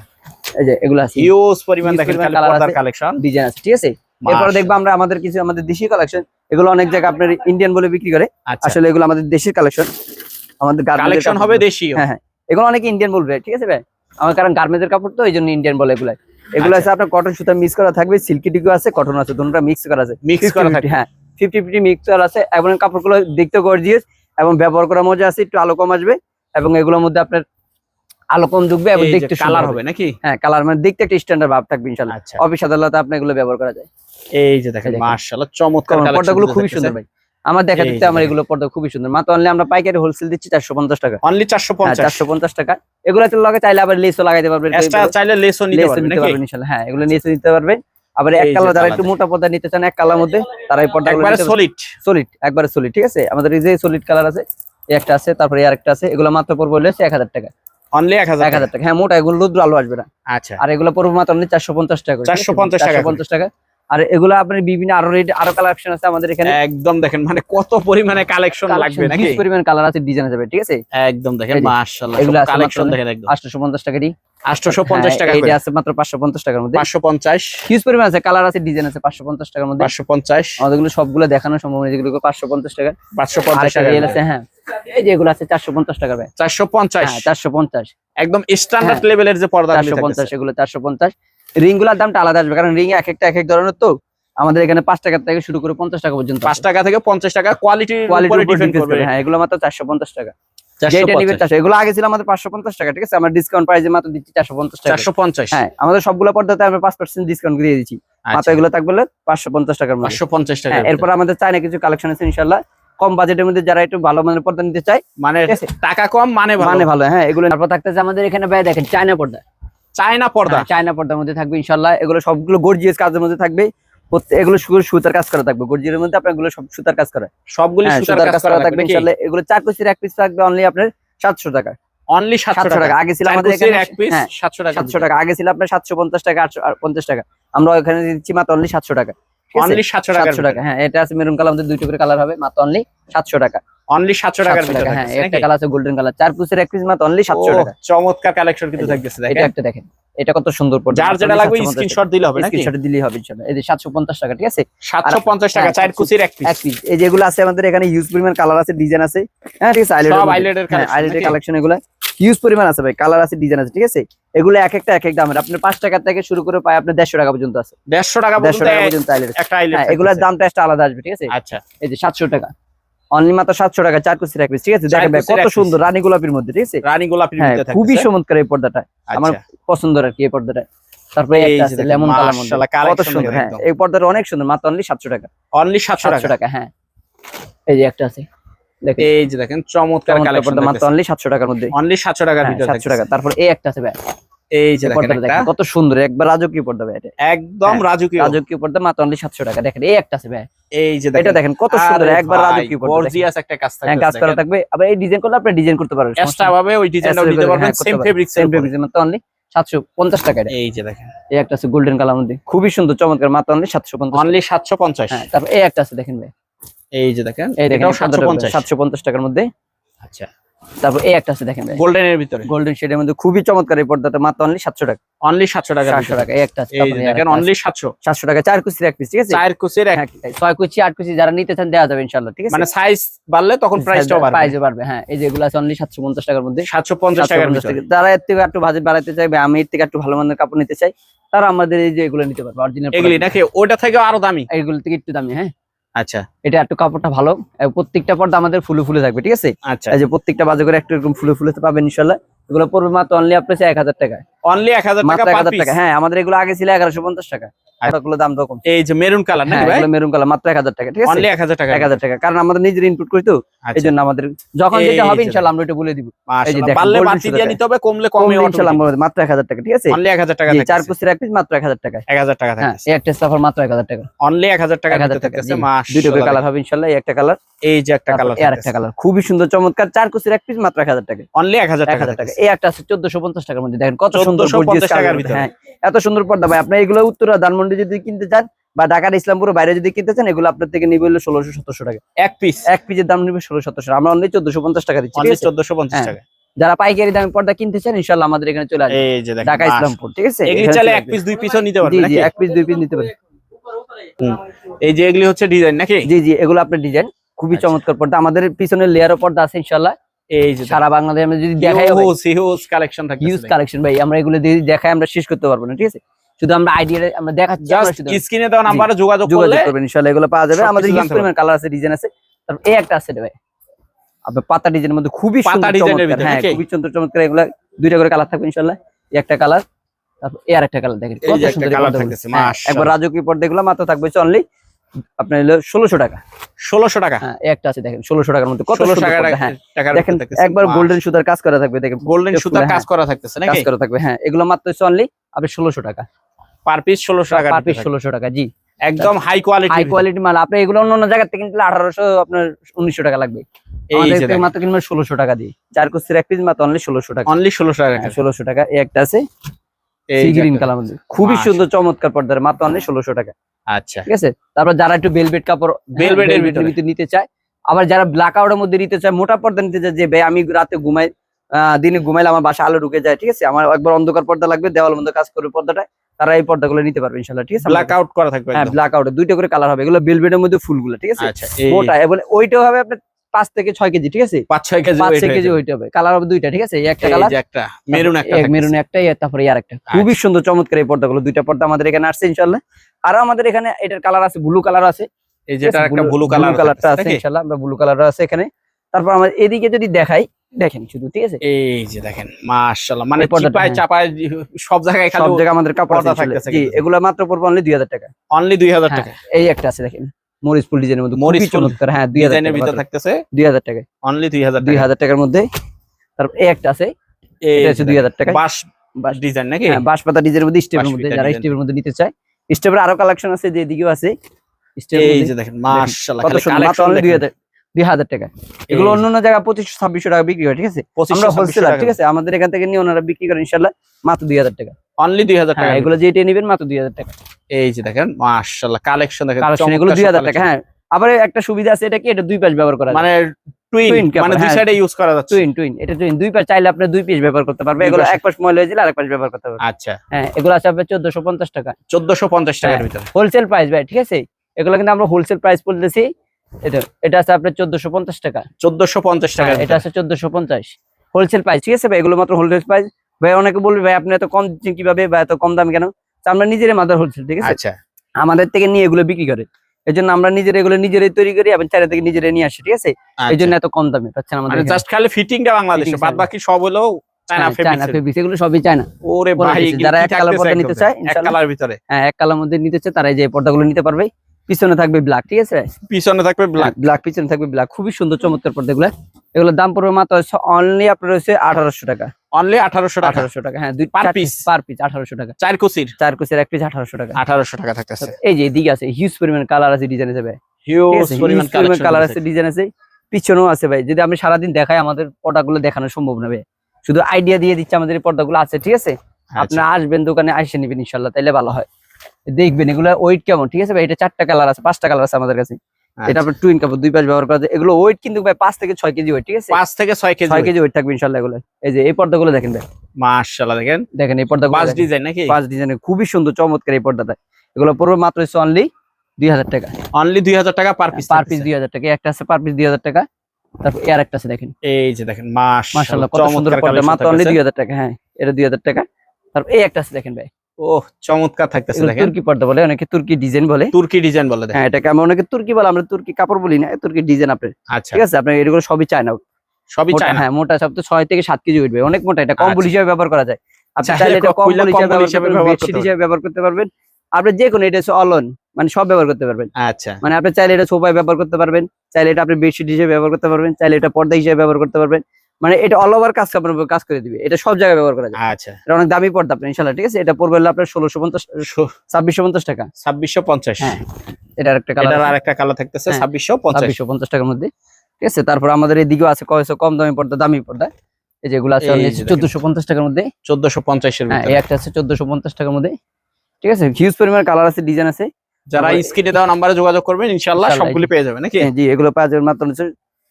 [SPEAKER 1] এই যে এগুলো আছে।
[SPEAKER 2] হিউজ পরিমাণ দেখেন তাহলে পর্দার কালেকশন
[SPEAKER 1] ডিজাইন আছে ঠিক আছে? এরপরে দেখব আমরা আমাদের কিছু আমাদের দেশি কালেকশন এগুলো অনেক জায়গায় আপনার ইন্ডিয়ান বলে বিক্রি করে।
[SPEAKER 2] আচ্ছা।
[SPEAKER 1] আসলে এগুলো আমাদের দেশের কালেকশন আমাদের
[SPEAKER 2] কালেকশন হবে দেশি
[SPEAKER 1] হ্যাঁ হ্যাঁ। এগুলো অনেকে ইন্ডিয়ান বলবে ঠিক আছে ভাই? আমার কারণ গার্মেন্টের কাপড় তো এই জন্য ইন্ডিয়ান বলে এগুলো এগুলো
[SPEAKER 2] আচ্ছা।
[SPEAKER 1] আছে আপনার কটন সুতা মিক্স করা থাকবে সিল্কি টিকু আছে কটন আছে দুটোটা মিক্স করা আছে।
[SPEAKER 2] মিক্স করা থাকে
[SPEAKER 1] হ্যাঁ ফিফটি ফিফটি মিক্স করা আছে এবং কাপড়গুলো দেখতে গর্জিয়াস এবং ব্যবহার করার মজা আছে একটু আলো কম আসবে এবং এগুলোর মধ্যে আপনার আলো কম ঢুকবে এবং দেখতে
[SPEAKER 2] কালার হবে। নাকি?
[SPEAKER 1] হ্যাঁ কালার মানে দেখতে একটা স্ট্যান্ডার্ড ভাব থাকবে ইনশাল্লাহ।
[SPEAKER 2] আচ্ছা।
[SPEAKER 1] অফিস আদালতে আপনি এগুলো ব্যবহার করা যায়।
[SPEAKER 2] এই যে দেখেন মাশাআল্লাহ চমৎকার
[SPEAKER 1] পর্দাগুলো খুবই সুন্দর ভাই। আমার দেখা দিতে আমার এগুলো পর্দা খুবই সুন্দর। মাত্র অনলি আমরা পাইকারি হোলসেল দিচ্ছি চারশো পঞ্চাশ টাকা।
[SPEAKER 2] অনলি 450
[SPEAKER 1] চারশো পঞ্চাশ টাকা। এগুলো তো লগে চাইলে আবার লেসও লাগাইতে পারবেন
[SPEAKER 2] চাইলে লেসও নিতে
[SPEAKER 1] লেসও
[SPEAKER 2] পারবেন
[SPEAKER 1] হ্যাঁ এগুলো নিচে নিতে পারবেন। আবার এক কালার যারা একটু মোটা পর্দা নিতে চান এক কালার মধ্যে তারা এই পর্দা
[SPEAKER 2] একবারে সলিড
[SPEAKER 1] সলিড একবারে সলিড ঠিক আছে? আমাদের এই যে সলিড কালার আছে এই একটা আছে তারপরে এই আরেকটা আছে এগুলো মাত্র পড়বে হলে এক হাজার টাকা।
[SPEAKER 2] অনলি 1000
[SPEAKER 1] এক হাজার টাকা। হ্যাঁ মোটা এগুলো রুদ্র আলো আসবে না।
[SPEAKER 2] আচ্ছা।
[SPEAKER 1] আর এগুলো পড়বে মাত্র অনলি চারশো পঞ্চাশ টাকা করে, ঠিক আছে?
[SPEAKER 2] 450 টাকা করে।
[SPEAKER 1] 450 টাকা। আর এগুলো আপনার বিভিন্ন আরও রেড আরও কালেকশন আছে আমাদের এখানে।
[SPEAKER 2] একদম দেখেন মানে কত পরিমাণে কালেকশন লাগবে নাকি?
[SPEAKER 1] কত পরিমাণ কালার আছে ডিজাইন আছে ঠিক আছে?
[SPEAKER 2] একদম দেখেন মাশাআল্লাহ
[SPEAKER 1] এগুলো
[SPEAKER 2] কালেকশন দেখেন একদম।
[SPEAKER 1] 850 টাকা দিই
[SPEAKER 2] 850 টাকা
[SPEAKER 1] হ্যাঁ, এইটা আছে মাত্র 550 টাকার মধ্যে।
[SPEAKER 2] 550
[SPEAKER 1] হিউজ পরিমাণ আছে কালার আছে ডিজাইন আছে 550 টাকার মধ্যে।
[SPEAKER 2] 550
[SPEAKER 1] আমাদেরগুলো সবগুলো দেখানো সম্ভব না যেগুলো 550 টাকা
[SPEAKER 2] 550 টাকা
[SPEAKER 1] এই আছে হ্যাঁ। এই যেগুলো আছে 450 টাকা ভাই।
[SPEAKER 2] 450
[SPEAKER 1] হ্যাঁ 450
[SPEAKER 2] একদম স্ট্যান্ডার্ড লেভেলের যে পর্দা
[SPEAKER 1] 450 এগুলো 450 রিংগুলোর দামটা আলাদা আসবে কারণ রিং এক একটা এক এক ধরনের তো। আমাদের এখানে পাঁচ টাকা থেকে শুরু করে পঞ্চাশ টাকা পর্যন্ত
[SPEAKER 2] পাঁচ টাকা থেকে পঞ্চাশ টাকা
[SPEAKER 1] কোয়ালিটি হ্যাঁ এগুলো মাত্র চারশো পঞ্চাশ টাকা। আমাদের সবগুলো আমরা পাঁচ পার্সেন্ট ডিসকাউন্ট দিচ্ছি।
[SPEAKER 2] আচ্ছা।
[SPEAKER 1] থাকবে পাঁচশো পঞ্চাশ
[SPEAKER 2] পঞ্চাশ টাকা
[SPEAKER 1] হ্যাঁ, এরপর আমাদের কিছু কালেকশন ইনশাল্লাহ কম বাজেটের মধ্যে যারা একটু ভালো মানের চায়
[SPEAKER 2] মানে টাকা কম মানে
[SPEAKER 1] মানে ভালো হ্যাঁ এগুলো তারপর আমাদের এখানে ব্যয় দেখেন চায়না পর্দা।
[SPEAKER 2] চায়না পর্দা।
[SPEAKER 1] হ্যাঁ, চায়না পর্দার মধ্যে থাকবে ইনশাল্লাহ। এগুলো সবগুলো গর্জিয়াস কাজের মধ্যে থাকবে। এগুলো সুতার কাজ করা থাকবে। গর্জিয়ার মধ্যে আপনার সব সুতার কাজ করা।
[SPEAKER 2] সবগুলো
[SPEAKER 1] হ্যাঁ,
[SPEAKER 2] সুতার কাজ করা থাকবে
[SPEAKER 1] ইনশাল্লাহ। এগুলো চার পিসের এক পিস থাকবে অনলি আপনার সাতশো টাকা।
[SPEAKER 2] অনলি
[SPEAKER 1] সাতশো টাকা। আগে ছিল আমাদের এখানে হ্যাঁ
[SPEAKER 2] 700 টাকা।
[SPEAKER 1] সাতশো টাকা। আগে ছিল আপনার সাতশো পঞ্চাশ টাকা আটশো পঞ্চাশ টাকা। আমরা ওখানে দিচ্ছি মাত্র অনলি সাতশো টাকা?
[SPEAKER 2] অনলি 700 টাকা
[SPEAKER 1] হ্যাঁ এটা আছে মেরুন কালার দুইটা করে কালার হবে মাত্র অনলি সাতশো টাকা।
[SPEAKER 2] অনলি 700 টাকার ভিতরে
[SPEAKER 1] টাকা হ্যাঁ একটা কালার আছে গোল্ডেন কালার চার পিসের এক পিস মাত্র অনলি টাকা।
[SPEAKER 2] চমৎকার কালেকশন কিন্তু
[SPEAKER 1] এটা একটা দেখেন এটা কত সুন্দর পড়বে
[SPEAKER 2] যার যেটা লাগবে স্ক্রিনশট দিলে হবে নাকি?
[SPEAKER 1] স্ক্রিনশট দিলেই হবে ইনশাআল্লাহ এই যে 750 টাকা ঠিক আছে?
[SPEAKER 2] 750 টাকা
[SPEAKER 1] হ্যাঁ,
[SPEAKER 2] চার কুচির এক পিস
[SPEAKER 1] এক পিস এই যেগুলো আছে আমাদের এখানে ইউজ পরিমাণ কালার আছে ডিজাইন আছে। হ্যাঁ ঠিক আছে
[SPEAKER 2] সব
[SPEAKER 1] হ্যাঁ
[SPEAKER 2] কালেকশন
[SPEAKER 1] আইলেটের কালেকশন এগুলো। ইউজ পরিমাণ আছে ভাই কালার আছে ডিজাইন আছে ঠিক আছে? এগুলো এক একটা এক এক দামের। আপনার পাঁচ টাকা থেকে শুরু করে পায় আপনার 150 টাকা পর্যন্ত আছে।
[SPEAKER 2] 150 টাকা
[SPEAKER 1] 150
[SPEAKER 2] পর্যন্ত
[SPEAKER 1] টাকা পর্যন্ত হ্যাঁ এগুলোর দামটা একটা আলাদা আসবে ঠিক আছে?
[SPEAKER 2] আচ্ছা।
[SPEAKER 1] এই যে 700 টাকা। অনলি মাত্র 700 টাকা চার এক ঠিক আছে? কত সুন্দর রানী গোলাপির মধ্যে ঠিক আছে?
[SPEAKER 2] রানী
[SPEAKER 1] হ্যাঁ খুবই চমৎকার এই পর্দাটা। আমার
[SPEAKER 2] আচ্ছা
[SPEAKER 1] পছন্দের আর কি এই পর্দাটা। তারপরে একটা আছে লেমন কালার মধ্যে। কত সুন্দর হ্যাঁ এই পর্দাটা অনেক সুন্দর মাত্র অনলি 700 টাকা।
[SPEAKER 2] অনলি
[SPEAKER 1] সাতশো
[SPEAKER 2] টাকা
[SPEAKER 1] হ্যাঁ। এই যে একটা আছে।
[SPEAKER 2] এই যে দেখেন চমৎকার কালেকশন
[SPEAKER 1] মাত্র অনলি সাতশো টাকার মধ্যে।
[SPEAKER 2] অনলি 700 টাকার
[SPEAKER 1] হ্যাঁ,
[SPEAKER 2] ভিতরে
[SPEAKER 1] সাতশো টাকা। তারপর এই একটা আছে ভাই
[SPEAKER 2] এই যে দেখেন
[SPEAKER 1] দেখেন কত সুন্দর একবার রাজকীয় পর্দা ভাই এটা।
[SPEAKER 2] একদম
[SPEAKER 1] হ্যাঁ,
[SPEAKER 2] রাজকীয়।
[SPEAKER 1] রাজকীয় পর্দা মাত্র অনলি সাতশো টাকা। দেখেন এই একটা আছে ভাই
[SPEAKER 2] এই যে
[SPEAKER 1] এটা দেখেন কত সুন্দর একবার রাজকীয় পর্দা
[SPEAKER 2] গর্জিয়াস একটা কাজ
[SPEAKER 1] হ্যাঁ কাজ করা
[SPEAKER 2] থাকবে
[SPEAKER 1] থাকবে। আবার এই ডিজাইন করলে আপনি ডিজাইন করতে পারবেন।
[SPEAKER 2] এক্সট্রা ভাবে ওই ডিজাইনটাও দিতে পারবেন সেম। ফেব্রিক্স
[SPEAKER 1] সেম ফেব্রিক্সের মাত্র অনলি সাতশো পঞ্চাশ টাকা এটা।
[SPEAKER 2] এই যে দেখেন।
[SPEAKER 1] এই একটা আছে গোল্ডেন কালার মধ্যে। খুবই সুন্দর চমৎকার মাত্র অনলি সাতশো পঞ্চাশ
[SPEAKER 2] অনলি 750
[SPEAKER 1] হ্যাঁ তারপর এই একটা আছে দেখেন ভাই।
[SPEAKER 2] এই যে দেখেন এটাও 750
[SPEAKER 1] সাতশো পঞ্চাশ। টাকার মধ্যে।
[SPEAKER 2] আচ্ছা।
[SPEAKER 1] তারপর এই একটা আছে দেখেন ভাই।
[SPEAKER 2] গোল্ডেনের ভিতরে।
[SPEAKER 1] গোল্ডেন শেডের মধ্যে খুবই চমৎকার এই পর্দাটা মাত্র অনলি সাতশো টাকা।
[SPEAKER 2] অনলি 700 টাকা
[SPEAKER 1] টাকা এই একটা আছে
[SPEAKER 2] এই দেখেন অনলি 700
[SPEAKER 1] সাতশো। টাকা চার কুচির এক পিস ঠিক আছে?
[SPEAKER 2] চার কুচির এক
[SPEAKER 1] হ্যাঁ, ছয় কুচি আট কুচি যারা নিতে চান দেওয়া যাবে ঠিক আছে?
[SPEAKER 2] মানে সাইজ বাড়লে তখন প্রাইসটাও বাড়বে।
[SPEAKER 1] প্রাইসও বাড়বে হ্যাঁ এই যেগুলো আছে অনলি সাতশো পঞ্চাশ টাকার মধ্যে।
[SPEAKER 2] 750 টাকার
[SPEAKER 1] 750 টাকা। যারা এর থেকে একটু বাজেট বাড়াতে চাইবে আমি এর থেকে একটু ভালো মানের কাপড় নিতে চাই তারা আমাদের এই যে এগুলো নিতে পারবে অরিজিনাল
[SPEAKER 2] এগুলি নাকি? ওটা থেকে আরও দামি।
[SPEAKER 1] এগুলো থেকে একটু দামি হ্যাঁ?
[SPEAKER 2] আচ্ছা।
[SPEAKER 1] এটা একটু কাপড়টা ভালো প্রত্যেকটা পর্দা আমাদের ফুলে ফুলে থাকবে ঠিক আছে?
[SPEAKER 2] আচ্ছা।
[SPEAKER 1] এই যে প্রত্যেকটা বাজে করে একটু এরকম ফুলে ফুলে পাবেন ইনশাল্লাহ। এগুলো পড়বে মাত্র অনলি আপনার এক হাজার টাকা
[SPEAKER 2] অনলি 1000 টাকা
[SPEAKER 1] মাত্র এক হাজার টাকা হ্যাঁ আমাদের এগুলো আগে ছিল এগারোশো পঞ্চাশ টাকা।
[SPEAKER 2] আচ্ছা।
[SPEAKER 1] এগুলো দাম
[SPEAKER 2] এই যে মেরুন কালার নাকি ভাই
[SPEAKER 1] মেরুন কালার মাত্র এক টাকা ঠিক আছে
[SPEAKER 2] অনলি 1000 টাকা
[SPEAKER 1] এক হাজার টাকা কারণ আমাদের নিজের ইনপুট করি তো এই
[SPEAKER 2] আচ্ছা
[SPEAKER 1] আমাদের যখন যেটা হবে
[SPEAKER 2] যে
[SPEAKER 1] ইনশাল্লাহ আমরা এটা বলে দিব এই যে
[SPEAKER 2] মাশাআল্লাহ
[SPEAKER 1] দেখেন,
[SPEAKER 2] বাড়লে
[SPEAKER 1] golden
[SPEAKER 2] বাড়তি দিয়ে নিতে হবে কমলে
[SPEAKER 1] কমে ইনশাল্লাহ মাত্র এক হাজার টাকা ঠিক আছে
[SPEAKER 2] অনলি 1000 টাকা
[SPEAKER 1] জি, চার
[SPEAKER 2] চার
[SPEAKER 1] এক পিস মাত্র এক হাজার টাকা
[SPEAKER 2] 1000 টাকা
[SPEAKER 1] হ্যাঁ এই একটা সাফার মাত্র এক হাজার টাকা
[SPEAKER 2] অনলি 1000 টাকা
[SPEAKER 1] এক
[SPEAKER 2] থাকতেছে
[SPEAKER 1] জি। দুটো কালার হবে এই একটা কালার
[SPEAKER 2] এই যে একটা কালার
[SPEAKER 1] একটা কালার খুবই সুন্দর চমৎকার চার কুচির এক পিস মাত্র এক হাজার টাকা
[SPEAKER 2] অনলি 1000
[SPEAKER 1] এক
[SPEAKER 2] টাকা
[SPEAKER 1] হাজার টাকা এই একটা আছে চোদ্দশো পঞ্চাশ টাকার মধ্যে দেখেন কত সুন্দর
[SPEAKER 2] 1450 টাকার ভিতরে।
[SPEAKER 1] হ্যাঁ এত সুন্দর পর্দা ভাই আপনি এগুলো উত্তরা ধানমন্ডি যদি কিনতে চান বা ঢাকার ইসলামপুরের বাইরে যদি কিনতে চান এগুলো আপনার থেকে নিবে হলো ষোলোশো সতেরোশো টাকা।
[SPEAKER 2] এক পিস
[SPEAKER 1] এক পিসের দাম নিবে ষোলো সতেরোশো। আমরা অনলি চোদ্দশো পঞ্চাশ টাকা দিচ্ছি আছে?
[SPEAKER 2] 1450
[SPEAKER 1] হ্যাঁ।
[SPEAKER 2] টাকা।
[SPEAKER 1] যারা পাইকারি দামে পর্দা কিনতে চান ইনশাল্লাহ আমাদের এখানে চলে আসবে।
[SPEAKER 2] এই যে দেখেন
[SPEAKER 1] ঢাকা ইসলামপুর ঠিক আছে?
[SPEAKER 2] এক পিস দুই পিসও নিতে পারবে
[SPEAKER 1] জি জি এক পিস দুই পিস নিতে পারেন
[SPEAKER 2] এই যে এগুলি হচ্ছে ডিজাইন নাকি?
[SPEAKER 1] জি জি এগুলো আপনার ডিজাইন খুবই
[SPEAKER 2] আচ্ছা।
[SPEAKER 1] চমৎকার পর্দা। আমাদের পিছনে লেয়ারও পর্দা আছে ইনশাল্লাহ
[SPEAKER 2] এই যে
[SPEAKER 1] সারা বাংলাদেশ আমরা যদি দেখাই
[SPEAKER 2] কালেকশন থাকে
[SPEAKER 1] হিউজ কালেকশন ভাই। আমরা এগুলো দিয়ে দেখাই আমরা শেষ করতে পারব না ঠিক আছে? শুধু আমরা আইডিয়া আমরা দেখাচ্ছি
[SPEAKER 2] স্ক্রিনে দেওয়া নাম্বারে যোগাযোগ
[SPEAKER 1] যোগাযোগ
[SPEAKER 2] করলে
[SPEAKER 1] করবেন ইনশাআল্লাহ এগুলো পাওয়া যাবে। আমাদের হিউজ পরিমাণ কালার আছে ডিজাইন আছে। তারপর এই একটা আছে ভাই। আপনার পাতা ডিজাইনের মধ্যে খুবই সুন্দর চমৎকার। হ্যাঁ? খুবই সুন্দর চমৎকার। এগুলো দুইটা করে কালার থাকবে ইনশাল্লাহ এই একটা কালার তারপর এই আর একটা কালার দেখেন
[SPEAKER 2] এই
[SPEAKER 1] কত
[SPEAKER 2] যে একটা
[SPEAKER 1] সুন্দর
[SPEAKER 2] colour থাকতেছে,
[SPEAKER 1] হ্যাঁ,
[SPEAKER 2] মাশাআল্লাহ।
[SPEAKER 1] একবার রাজকীয় পর্দা এগুলো মাত্র থাকবে অনলি আপনার হলো ষোলোশো টাকা।
[SPEAKER 2] ষোলোশো টাকা?
[SPEAKER 1] হ্যাঁ একটা আছে দেখেন ষোলোশো টাকার মধ্যে কত হ্যাঁ দেখেন একবার গোল্ডেন সুতার কাজ করা থাকবে দেখেন।
[SPEAKER 2] গোল্ডেন সুতার
[SPEAKER 1] হ্যাঁ,
[SPEAKER 2] কাজ করা থাকতেছে
[SPEAKER 1] কাজ করা থাকবে হ্যাঁ এগুলো মাত্র অনলি আপনি ষোলোশো টাকা।
[SPEAKER 2] পার পিস ষোলোশো টাকা
[SPEAKER 1] পার পিস ষোলোশো টাকা জি।
[SPEAKER 2] একদম হাই কোয়ালিটি
[SPEAKER 1] হাই কোয়ালিটি মাল। আপনি এগুলো অন্য অন্য জায়গা থেকে কিনলে আঠারোশো আপনার উনিশশো টাকা লাগবে।
[SPEAKER 2] এই
[SPEAKER 1] মাত্র ষোলোশো টাকা দিয়ে। চার কুস্তির এক পিস মাত্র অনলি ষোলোশো টাকা।
[SPEAKER 2] অনলি ষোলোশো টাকা
[SPEAKER 1] ষোলোশো টাকা। এই একটা আছে।
[SPEAKER 2] এই
[SPEAKER 1] সি
[SPEAKER 2] যে
[SPEAKER 1] গ্রিন কালার মধ্যে খুবই সুন্দর চমৎকার পর্দার। মাত্র অনলি ষোলোশো টাকা।
[SPEAKER 2] আচ্ছা।
[SPEAKER 1] ঠিক আছে? তারপর যারা একটু বেলভেট কাপড়
[SPEAKER 2] Velvet এর ভিতরে।
[SPEAKER 1] ভিতরে নিতে চায় আবার যারা ব্ল্যাক আউটের মধ্যে নিতে চায় মোটা পর্দা নিতে চায় যে ভাই আমি রাতে ঘুমাই দিনে ঘুমাইলে আমার বাসা আলো ঢুকে যায়। ঠিক আছে? আমার একবার অন্ধকার পর্দা লাগবে দেওয়াল মধ্যে কাজ করবে পর্দাটা তারা এই পর্দাগুলো নিতে পারবে ইনশাল্লাহ ঠিক আছে?
[SPEAKER 2] ব্ল্যাক আউট করা থাকবে
[SPEAKER 1] হ্যাঁ। ব্ল্যাক আউটে দুইটা করে কালার হবে এগুলো বেলভেটের মধ্যে ফুলগুলো ঠিক আছে?
[SPEAKER 2] আচ্ছা
[SPEAKER 1] মোটা এবং ওইটাও হবে আপনার পাঁচ থেকে ছয় কেজি ঠিক আছে?
[SPEAKER 2] পাঁচ ছয় কেজি
[SPEAKER 1] পাঁচ ছয় কেজি ওইটা হবে কালার হবে দুইটা ঠিক আছে? এই একটা
[SPEAKER 2] এই
[SPEAKER 1] কালার
[SPEAKER 2] যে একটা মেরুন একটা
[SPEAKER 1] মেরুন একটা তারপরে আর একটা খুবই সুন্দর চমৎকার এই পর্দাগুলো দুইটা পর্দা আমাদের এখানে আসছে ইনশাল্লাহ আর আমাদের এখানে এটার কালার আছে ব্লু কালার আছে।
[SPEAKER 2] এই যেটা একটা ব্লু কালার
[SPEAKER 1] কালারটা আছে ইনশাল্লাহ আমরা ব্লু কালার আছে এখানে। তারপর আমরা এদিকে যদি দেখাই দেখেন শুধু ঠিক আছে?
[SPEAKER 2] এই যে দেখেন মাশাআল্লাহ মানে চিপায়
[SPEAKER 1] হ্যাঁ।
[SPEAKER 2] চাপায় সব জায়গায়
[SPEAKER 1] সব
[SPEAKER 2] খালি
[SPEAKER 1] জায়গায় আমাদের কাপড় আছে
[SPEAKER 2] থাকতেছে
[SPEAKER 1] জি। এগুলো মাত্র পড়বে অনলি দুই হাজার টাকা।
[SPEAKER 2] অনলি দুই হাজার
[SPEAKER 1] হ্যাঁ,
[SPEAKER 2] টাকা।
[SPEAKER 1] এই একটা আছে দেখেন মরিচ ফুল ডিজাইনের মধ্যে
[SPEAKER 2] মরিচ
[SPEAKER 1] চমৎকার। হ্যাঁ দুই হাজার
[SPEAKER 2] ডিজাইনের ভিতর থাকতেছে
[SPEAKER 1] দুই হাজার টাকা
[SPEAKER 2] অনলি দুই হাজার
[SPEAKER 1] দুই
[SPEAKER 2] টাকা।
[SPEAKER 1] হাজার টাকার মধ্যে। তারপর এই একটা আছে এটা দুই হাজার টাকা
[SPEAKER 2] বাস বাস ডিজাইন নাকি?
[SPEAKER 1] হ্যাঁ বাঁশপাতা ডিজাইনের মধ্যে স্টেপের মধ্যে যারা। স্টেপের মধ্যে নিতে চায় স্টেপের আরও কালেকশন আছে যে দিকেও আছে
[SPEAKER 2] এই। যে দেখেন মাশাআল্লাহ
[SPEAKER 1] মাত্র
[SPEAKER 2] কালেকশন
[SPEAKER 1] only দুই হাজার টাকা এগুলো অন্য অন্য জায়গায় পঁচিশশো ছাব্বিশশো টাকা বিক্রি হয় ঠিক আছে? আমরা হোলসেলার ঠিক আছে? আমাদের এখান থেকে নিয়ে ওনারা বিক্রি করেন ইনশাল্লাহ মাত্র দুই হাজার টাকা।
[SPEAKER 2] অনলি দুই হাজার টাকা।
[SPEAKER 1] হ্যাঁ এগুলো যেটা নেবেন মাত্র দুই হাজার টাকা।
[SPEAKER 2] এই যে দেখেন মাশাআল্লাহ কালেকশন দেখেন
[SPEAKER 1] কালেকশন এগুলো দুই হাজার টাকা। হ্যাঁ আবার একটা সুবিধা আছে এটা কি? এটা দুই পাশ ব্যবহার করা
[SPEAKER 2] মানে টুইন মানে দুই
[SPEAKER 1] হ্যাঁ।
[SPEAKER 2] সাইডে ইউজ করা যাচ্ছে।
[SPEAKER 1] টুইন টুইন এটা টুইন দুই পাশ চাইলে আপনি দুই পিস ব্যবহার করতে পারবে এগুলো এক পাশ ময়লা হয়ে গেলে আরেক পাশ ব্যবহার করতে পারবে
[SPEAKER 2] আচ্ছা।
[SPEAKER 1] হ্যাঁ এগুলো আছে আপনার চোদ্দশো পঞ্চাশ টাকা।
[SPEAKER 2] চোদ্দশো পঞ্চাশ টাকার
[SPEAKER 1] হ্যাঁ।
[SPEAKER 2] ভিতরে।
[SPEAKER 1] হোলসেল প্রাইস ভাই ঠিক আছে? এগুলো কিন্তু আমরা হোলসেল প্রাইস বলতেছি। এটা এটা আছে আপনার চোদ্দশো পঞ্চাশ টাকা।
[SPEAKER 2] চোদ্দশো পঞ্চাশ টাকার
[SPEAKER 1] হ্যাঁ, এটা আছে চোদ্দশো পঞ্চাশ। হোলসেল প্রাইস ঠিক আছে ভাই? এগুলো মাত্র হোলসেল প্রাইস ভাই অনেকে বলবে ভাই আপনি এত কম দিচ্ছেন কীভাবে বা এত কম দাম কেন? আমরা নিজেরাই মাদার হোলসেল ঠিক আছে?
[SPEAKER 2] আচ্ছা।
[SPEAKER 1] আমাদের থেকে নিয়ে এগুলো বিক্রি করে। এই জন্য আমরা নিজেরা এগুলো নিজেরাই তৈরি করি এবং চাইনা থেকে নিজেরাই নিয়ে আসি ঠিক আছে? এই জন্য এত কম দামে পাচ্ছেন আমাদের
[SPEAKER 2] আচ্ছা। মানে জাস্ট খালি ফিটিংটা বাংলাদেশে বাদ বাকি সব হলো
[SPEAKER 1] হ্যাঁ, যারা এক কালার পর্দা নিতে চায়,
[SPEAKER 2] এক কালার ভিতরে।
[SPEAKER 1] হ্যাঁ এক কালার মধ্যে নিতে চায় তারা এই যে পর্দাগুলো নিতে পারবে। পিছনে থাকবে ব্ল্যাক ঠিক আছে?
[SPEAKER 2] পিছনে থাকবে ব্ল্যাক
[SPEAKER 1] ব্ল্যাক পিছনে থাকবে ব্ল্যাক খুবই সুন্দর চমৎকার পর্দাগুলো এগুলোর দাম পড়বে মাত্র অনলি আপনার হচ্ছে আঠারোশো টাকা।
[SPEAKER 2] অনলি আঠারোশো
[SPEAKER 1] আঠারোশো টাকা হ্যাঁ দুই
[SPEAKER 2] Per piece?
[SPEAKER 1] পার পিস আঠারোশো টাকা।
[SPEAKER 2] চার কুচির।
[SPEAKER 1] চার কোচের এক পিস আঠারোশো টাকা।
[SPEAKER 2] আঠারোশো টাকা থাকতেছে।
[SPEAKER 1] এই যে এদিকে আছে হিউজ পরিমাণ কালার আছে ডিজাইন আছে ভাই
[SPEAKER 2] হিউজ পরিমাণ
[SPEAKER 1] কালার আছে ডিজাইন আছে। পিছনেও আছে ভাই যদি আমি সারাদিন দেখাই আমাদের পর্দাগুলো দেখানো সম্ভব না ভাই। শুধু আইডিয়া দিয়ে দিচ্ছে আমাদের পর্দাগুলো আছে ঠিক আছে?
[SPEAKER 2] আচ্ছা।
[SPEAKER 1] আপনি আসবেন দোকানে আসে নেবেন ইনশাল্লাহ তাইলে ভালো হয়। দেখবেন এগুলো ওয়েট কেমন? ঠিক আছে ভাই? এটা চারটা কালার আছে পাঁচটা কালার আছে আমাদের কাছে।
[SPEAKER 2] আচ্ছা।
[SPEAKER 1] এটা আপনার টুইন কাপড় দুই পাশ ব্যবহার করা যায়। এগুলো ওয়েট কিন্তু ভাই পাঁচ থেকে ছয় কেজি ওয়েট ঠিক আছে?
[SPEAKER 2] পাঁচ থেকে ছয় কেজি
[SPEAKER 1] ছয় কেজি ওয়েট থাকবে ইনশাল্লাহ এগুলো। এই যে এই পর্দাগুলো দেখেন ভাই।
[SPEAKER 2] মাশাআল্লাহ দেখেন।
[SPEAKER 1] দেখেন এই পর্দাগুলো
[SPEAKER 2] পাঁচ ডিজাইন নাকি?
[SPEAKER 1] পাঁচ ডিজাইনের খুবই সুন্দর চমৎকার এই পর্দাটা। এগুলো পড়বে মাত্র হচ্ছে অনলি দুই হাজার টাকা।
[SPEAKER 2] অনলি দুই হাজার টাকা পার পিস
[SPEAKER 1] পার পিস দুই হাজার টাকা। একটা আছে পার পিস দুই হাজার টাকা। তারপর এর একটা আছে দেখেন।
[SPEAKER 2] এই যে দেখেন মাশাআল্লাহ
[SPEAKER 1] কত সুন্দর পর্দা মাত্র অনলি দুই হাজার টাকা হ্যাঁ। এটা দুই হাজার টাকা। তারপর এই একটা আছে দেখেন ভাই।
[SPEAKER 2] ওহ চমৎকার থাকতেছে দেখেন।
[SPEAKER 1] তুর্কি পর্দা বলে অনেকে তুর্কি ডিজাইন বলে।
[SPEAKER 2] তুর্কি ডিজাইন বলে
[SPEAKER 1] হ্যাঁ এটাকে আমরা অনেকে তুর্কি বলে আমরা তুর্কি কাপড় বলি না তুর্কি ডিজাইন আপনার।
[SPEAKER 2] আচ্ছা।
[SPEAKER 1] ঠিক আছে আপনার সবই চায় না
[SPEAKER 2] সবই চায়
[SPEAKER 1] হ্যাঁ মোটা সব তো ছয় থেকে কেজি উঠবে অনেক মোটা এটা কম্বল
[SPEAKER 2] আচ্ছা।
[SPEAKER 1] হিসেবে ব্যবহার করা যায়। আপনি
[SPEAKER 2] চাইলে
[SPEAKER 1] এটা
[SPEAKER 2] কম্বল
[SPEAKER 1] হিসেবে বেডশিট হিসেবে ব্যবহার করতে পারবেন। আপনি যে কোনো এটা হচ্ছে অলন মানে সব ব্যবহার করতে পারবেন।
[SPEAKER 2] আচ্ছা।
[SPEAKER 1] মানে আপনি চাইলে এটা সোফায় ব্যবহার করতে পারবেন চাইলে এটা আপনি বেডশিট হিসেবে ব্যবহার করতে পারবেন চাইলে এটা পর্দা হিসেবে ব্যবহার করতে পারবেন। মানে এটা অল ওভার কাজ আপনার কাজ করে দিবে। এটা সব জায়গায় ব্যবহার করা যায়।
[SPEAKER 2] আচ্ছা।
[SPEAKER 1] এটা অনেক দামি পর্দা আপনার ইনশাল্লাহ ঠিক আছে? এটা পড়বে হলো আপনার ষোলোশো পঞ্চাশ ছাব্বিশশো পঞ্চাশ টাকা।
[SPEAKER 2] ছাব্বিশশো পঞ্চাশ।
[SPEAKER 1] হ্যাঁ, এটার একটা কালার
[SPEAKER 2] আরেকটা কালার থাকতেছে
[SPEAKER 1] হ্যাঁ,
[SPEAKER 2] ছাব্বিশশো পঞ্চাশ।
[SPEAKER 1] ছাব্বিশশো পঞ্চাশ টাকার মধ্যে ঠিক আছে? তারপর আমাদের এদিকেও আছে কয়েকশো কম দামি পর্দা দামি পর্দা। এই যেগুলো আছে। চোদ্দশো পঞ্চাশ টাকার মধ্যে।
[SPEAKER 2] চোদ্দশো পঞ্চাশের
[SPEAKER 1] হ্যাঁ
[SPEAKER 2] ভিতরে।
[SPEAKER 1] এই একটা আছে চোদ্দশো পঞ্চাশ টাকার মধ্যে ঠিক আছে? হিউজ পরিমাণ কালার আছে ডিজাইন আছে।
[SPEAKER 2] যারা স্ক্রিনে দেওয়া নাম্বারে যোগাযোগ করবেন ইনশাল্লাহ সবগুলি পেয়ে যাবে নাকি?
[SPEAKER 1] হ্যাঁ, জি এগুলো পাওয়া যাবে মাত্র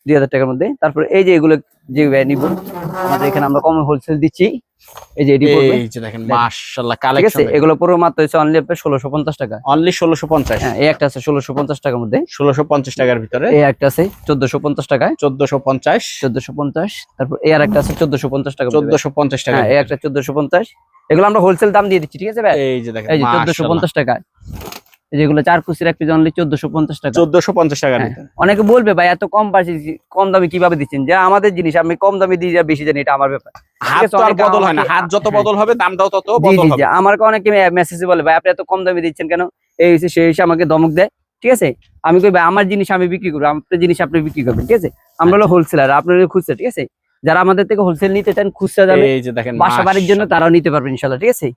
[SPEAKER 1] দুই হাজার টাকার মধ্যে। তারপর এই যে এগুলো যে নিব আমাদের এখানে আমরা কম হোলসেল দিচ্ছি। এই যে
[SPEAKER 2] এই যে দেখেন
[SPEAKER 1] দেখেন।
[SPEAKER 2] মাশাআল্লাহ
[SPEAKER 1] ঠিক আছে? এগুলো পুরো মাত্র হচ্ছে অনলি টাকা।
[SPEAKER 2] অনলি ষোলোশো পঞ্চাশ?
[SPEAKER 1] হ্যাঁ এই একটা আছে ষোলোশো পঞ্চাশ টাকার মধ্যে।
[SPEAKER 2] ষোলোশো পঞ্চাশ টাকার ভিতরে?
[SPEAKER 1] এই একটা আছে চোদ্দশো পঞ্চাশ টাকায়
[SPEAKER 2] চোদ্দশো পঞ্চাশ?
[SPEAKER 1] চোদ্দশো পঞ্চাশ। তারপর এই আর একটা আছে চোদ্দশো পঞ্চাশ টাকা চোদ্দ
[SPEAKER 2] চোদ্দশো পঞ্চাশ টাকা
[SPEAKER 1] হ্যাঁ এই একটা এগুলো আমরা হোলসেল দাম দিয়ে দিচ্ছি ঠিক আছে ভাই?
[SPEAKER 2] এই যে দেখেন
[SPEAKER 1] এই যে চোদ্দশো
[SPEAKER 2] মাশাআল্লাহ।
[SPEAKER 1] যেগুলো চার কুচির এক পিস অনলি চোদ্দশো পঞ্চাশ টাকা।
[SPEAKER 2] চোদ্দশো পঞ্চাশ টাকা
[SPEAKER 1] হ্যাঁ। অনেকে বলবে ভাই এত কম পাচ্ছি কম দামে কীভাবে দিচ্ছেন? যে আমাদের জিনিস আমি কম দামে দিয়ে যা বেশি জানি এটা আমার ব্যাপার।
[SPEAKER 2] হাত আর বদল হয় না। হাত যত। বদল হবে দামটাও তত বদল হবে।
[SPEAKER 1] আমাকে অনেকে মেসেজে বলে ভাই আপনি এত কম দামে দিচ্ছেন কেন? এই হচ্ছে সেই এসে আমাকে ধমক দেয়। ঠিক আছে? আমি কই ভাই আমার জিনিস আমি বিক্রি করব। আপনার জিনিস আপনি বিক্রি করবেন। ঠিক আছে? আমরা হলো হোলসেলার আপনার খুচরা ঠিক আছে? যারা আমাদের থেকে হোলসেল নিতে চান খুচরা যাবে
[SPEAKER 2] দেখেন
[SPEAKER 1] বাসা বাড়ির জন্য তারাও নিতে পারবেন ইনশাল্লাহ ঠিক আছে?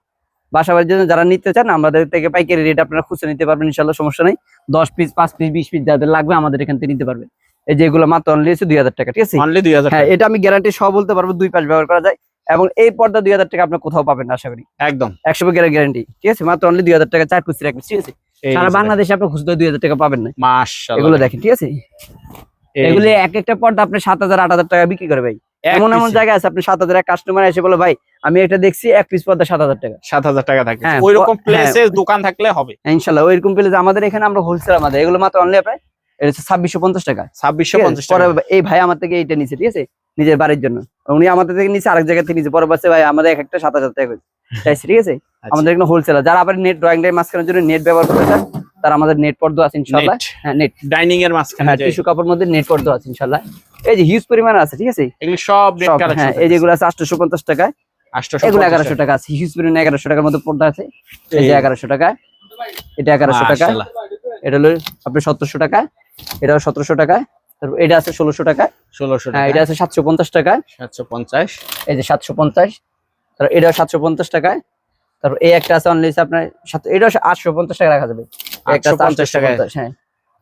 [SPEAKER 1] বাসা বাড়ির জন্য যারা নিতে চান আমাদের থেকে পাইকারি রেট আপনারা খুচরা নিতে পারবেন ইনশাল্লাহ সমস্যা নেই। দশ পিস পাঁচ পিস বিশ পিস যাদের লাগবে আমাদের এখান থেকে নিতে পারবেন। এই যে এগুলো মাত্র অনলি হচ্ছে দুই হাজার টাকা ঠিক আছে?
[SPEAKER 2] অনলি দুই হাজার
[SPEAKER 1] হ্যাঁ এটা আমি গ্যারান্টি সহ বলতে পারব দুই পাঁচ ব্যবহার করা যায়। এবং এই পর্দা দুই হাজার টাকা আপনার কোথাও পাবেন না আশা করি।
[SPEAKER 2] একদম।
[SPEAKER 1] একশো গ্যারান্টি ঠিক আছে? মাত্র অনলি দুই হাজার টাকা চার পিস রাখবেন ঠিক আছে? সারা বাংলাদেশে আপনি খুচরা দুই হাজার টাকা পাবেন না। এগুলো দেখেন ঠিক আছে? এগুলো এক একটা পর্দা আপনি সাত হাজার আট হাজার টাকা বিক্রি করে ভাই। এমন এমন
[SPEAKER 2] piece-এ।
[SPEAKER 1] আছে আপনি সাত হাজার এক কাস্টমার এসে বলে ভাই আমি এটা দেখছি এক পিস পর্দা সাত হাজার টাকা।
[SPEAKER 2] সাত হাজার টাকা থাকে। ওই রকম। প্লেসে দোকান থাকলে হবে।
[SPEAKER 1] ইনশাল্লাহ ওইরকম পেলে যে আমাদের এখানে আমরা হোলসেল আমাদের এগুলো মাত্র অনলি আপনার এটা হচ্ছে ছাব্বিশশো পঞ্চাশ টাকা।
[SPEAKER 2] ছাব্বিশশো পঞ্চাশ
[SPEAKER 1] পরে এই ভাই আমার থেকে এইটা ঠিক আছে? নিজের বাড়ির জন্য। উনি আমাদের থেকে নিচে আরেক জায়গা থেকে নিচে পরে বলছে ভাই আমাদের এক একটা সাত হাজার টাকা ঠিক আছে?
[SPEAKER 2] আচ্ছা।
[SPEAKER 1] আমাদের এখানে হোলসেলার যারা আবার নেট ড্রয়িং মাঝখানের জন্য নেট ব্যবহার করতে চান তারা আমাদের নেট পর্দা আছে ইনশাল্লাহ হ্যাঁ নেট
[SPEAKER 2] ডাইনিং এর মাঝখানে
[SPEAKER 1] হ্যাঁ টিস্যু কাপড় মধ্যে নেট পর্দা আছে ইনশাল্লাহ এই যে হিউজ পরিমাণ আছে ঠিক আছে?
[SPEAKER 2] এগুলি সব নেট কালেকশন
[SPEAKER 1] হ্যাঁ এই যেগুলো আছে। আটশোশো পঞ্চাশ টাকা এগুলো এগারোশো টাকা আছে। হিউজ পরিমাণ এগারোশো টাকার মধ্যে পর্দা আছে। এই যে
[SPEAKER 2] এই-
[SPEAKER 1] এগারোশো টাকা। এটা এগারোশো টাকা। এটা হলো আপনার সতেরোশো টাকা। এটাও সতেরোশো টাকা। তারপর এটা আছে ষোলোশো টাকা।
[SPEAKER 2] ষোলোশো
[SPEAKER 1] হ্যাঁ এটা আছে সাতশো পঞ্চাশ টাকা।
[SPEAKER 2] সাতশো পঞ্চাশ।
[SPEAKER 1] এই যে সাতশো পঞ্চাশ। তারপর এটাও সাতশো পঞ্চাশ টাকায় তারপর এই একটা আছে অনলি আপনার আটশো পঞ্চাশ টাকা রাখা যাবে। একটা আছে
[SPEAKER 2] 850
[SPEAKER 1] 850 হ্যাঁ।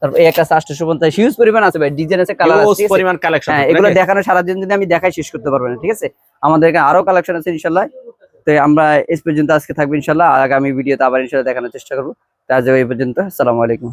[SPEAKER 1] তারপর এই একটা আছে আটশো পঞ্চাশ। হিউজ পরিমাণ আছে ভাই ডিজাইন আছে কালার আছে
[SPEAKER 2] পরিমাণ কালেকশন
[SPEAKER 1] হ্যাঁ এগুলো দেখানো যদি আমি দেখাই শেষ করতে পারব না ঠিক আছে? আমাদের এখানে আরও কালেকশন আছে ইনশাল্লাহ। তো আমরা এই পর্যন্ত আজকে থাকব আগামী ভিডিওতে আবার ইনশাল্লাহ দেখানোর চেষ্টা করব। তো আজ এই পর্যন্ত আসসালামু আলাইকুম।